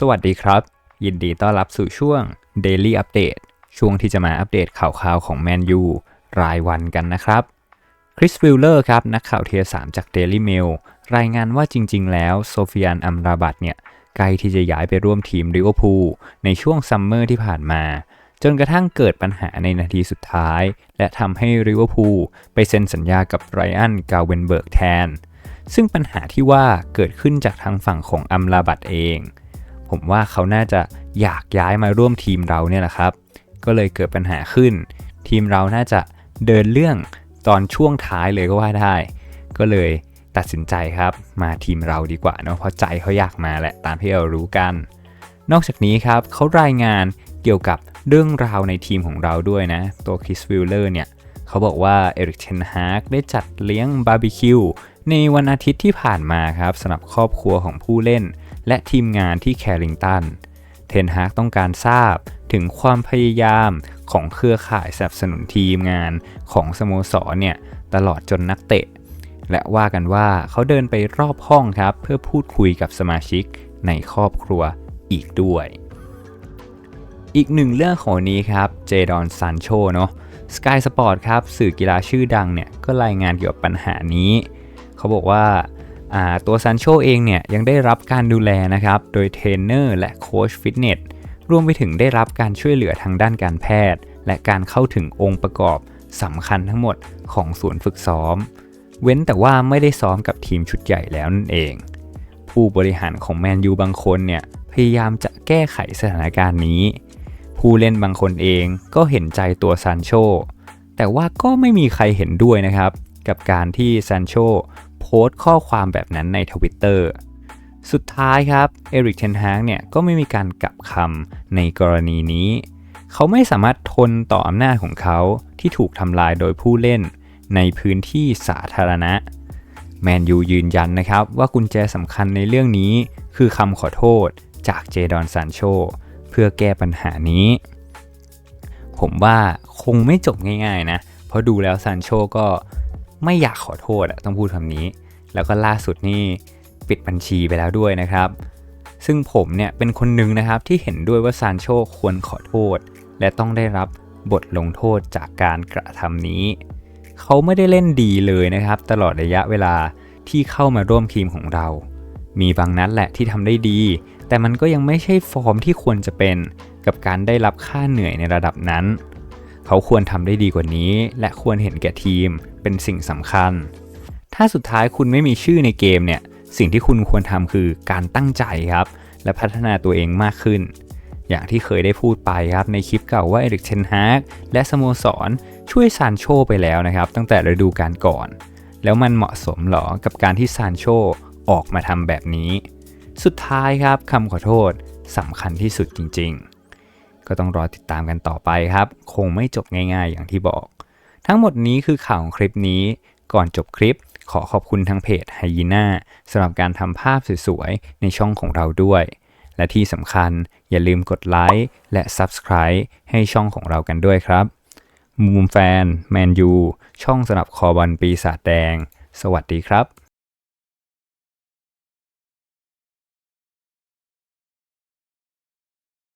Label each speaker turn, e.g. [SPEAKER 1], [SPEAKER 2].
[SPEAKER 1] สวัสดีครับ ยินดีต้อนรับสู่ช่วง Daily Update ช่วงที่จะมาอัปเดตข่าวๆของแมนยูรายวันกันนะครับ คริสวิลเลอร์ครับ นักข่าวเทียสามจาก Daily Mail รายงานว่าจริง ๆ แล้วโซฟิยานอัมราบัตเนี่ยใกล้ที่จะย้ายไปร่วมทีมริเวอร์พูลในช่วงซัมเมอร์ที่ผ่านมา จนกระทั่งเกิดปัญหาในนาทีสุดท้าย และทำให้ริเวอร์พูลไปเซ็นสัญญากับไรอันกาเวนเบิร์กแทน ซึ่งปัญหาที่ว่าเกิดขึ้นจากทางฝั่งของอัมราบัตเอง ผมว่าเขาน่าจะอยากย้ายมาร่วมทีมเราเนี่ยแหละครับ ก็เลยเกิดปัญหาขึ้น ทีมเราน่าจะเดินเรื่องตอนช่วงท้ายเลยก็ว่าได้ ก็เลยตัดสินใจครับ มาทีมเราดีกว่าเนาะเพราะใจเขาอยากมาแหละตามที่เรารู้กัน นอกจากนี้ครับเขารายงานเกี่ยวกับเรื่องราวในทีมของเราด้วยนะ ตัวคริสวิลเลอร์เนี่ยเขาบอกว่าเอริกเทนฮากได้จัดเลี้ยงบาร์บีคิวในวันอาทิตย์ที่ผ่านมาครับสำหรับครอบครัวของผู้เล่น และทีมงานที่แคริงตัน เทนฮากต้องการทราบถึงความพยายามของเครือข่ายสนับสนุนทีมงานของสโมสรเนี่ยตลอดจนนักเตะ และว่ากันว่าเขาเดินไปรอบห้องครับ เพื่อพูดคุยกับสมาชิกในครอบครัวอีกด้วย อีกหนึ่งเรื่องของนี้ครับเจดอนซันโชเนาะสกายสปอร์ตครับ สื่อกีฬาชื่อดังเนี่ย ก็รายงานเกี่ยวกับปัญหานี้ เขาบอกว่า ตัวซันโชเองเนี่ยยังได้รับการดูแลนะครับโดยเทรนเนอร์และโค้ชฟิตเนสรวมไปถึงได้รับการช่วยเหลือทางด้านการแพทย์ และการเข้าถึงองค์ประกอบสำคัญทั้งหมดของศูนย์ฝึกซ้อม เว้นแต่ว่าไม่ได้ซ้อมกับทีมชุดใหญ่แล้วนั่นเอง ผู้บริหารของแมนยูบางคนเนี่ยพยายามจะแก้ไขสถานการณ์นี้ ผู้เล่นบางคนเองก็เห็นใจตัวซันโชแต่ว่าก็ไม่มีใครเห็นด้วยนะครับ กับการที่ซันโช โพสต์ข้อความแบบนั้นในทวิตเตอร์สุดท้ายครับเอริกเทนฮากเนี่ยก็ไม่มีการกลับคำในกรณีนี้ เขาไม่สามารถทนต่ออำนาจของเขาที่ถูกทำลายโดยผู้เล่นในพื้นที่สาธารณะ แมนยูยืนยันนะครับว่ากุญแจสำคัญในเรื่องนี้คือคำขอโทษจากเจดอนซานโชเพื่อแก้ปัญหานี้ ผมว่าคงไม่จบง่ายๆนะ เพราะดูแล้วซานโชก็ ไม่อยากขอโทษอะต้องพูดคำนี้ แล้วก็ล่าสุดนี่ปิดบัญชีไปแล้วด้วยนะครับ ซึ่งผมเนี่ยเป็นคนหนึ่งนะครับที่เห็นด้วยว่าซานโชควรขอโทษ และต้องได้รับบทลงโทษจากการกระทำนี้ เขาไม่ได้เล่นดีเลยนะครับ ตลอดระยะเวลาที่เข้ามาร่วมทีมของเรา มีบางนัดแหละที่ทำได้ดี แต่มันก็ยังไม่ใช่ฟอร์มที่ควรจะเป็นกับการได้รับค่าเหนื่อยในระดับนั้น เขาควรทำได้ดีกว่านี้ และควรเห็นแก่ทีม เป็นสิ่งสำคัญ ถ้าสุดท้ายคุณไม่มีชื่อในเกมเนี่ย สิ่งที่คุณควรทำคือการตั้งใจครับ และพัฒนาตัวเองมากขึ้น อย่างที่เคยได้พูดไปครับในคลิปเก่าว่าเอริกเชนฮากและสโมสรช่วยซานโชไปแล้วนะครับ ตั้งแต่ฤดูกาลก่อน แล้วมันเหมาะสมหรอกับการที่ซานโชออกมาทำแบบนี้ สุดท้ายครับคำขอโทษสำคัญที่สุดจริง ๆ ก็ต้องรอติดตามกันต่อไปครับ คงไม่จบง่ายๆอย่างที่บอก ทั้งหมดนี้คือข่าวของคลิปนี้ ก่อนจบคลิป ขอขอบคุณทางเพจไฮยีน่าสำหรับการทำภาพสวยๆ ในช่องของเราด้วย และที่สำคัญอย่าลืมกดไลค์และ Subscribe ให้ช่องของเรากันด้วยครับ มุมแฟน แมนยู ช่องสำหรับคอบอลปีศาจแดง สวัสดีครับ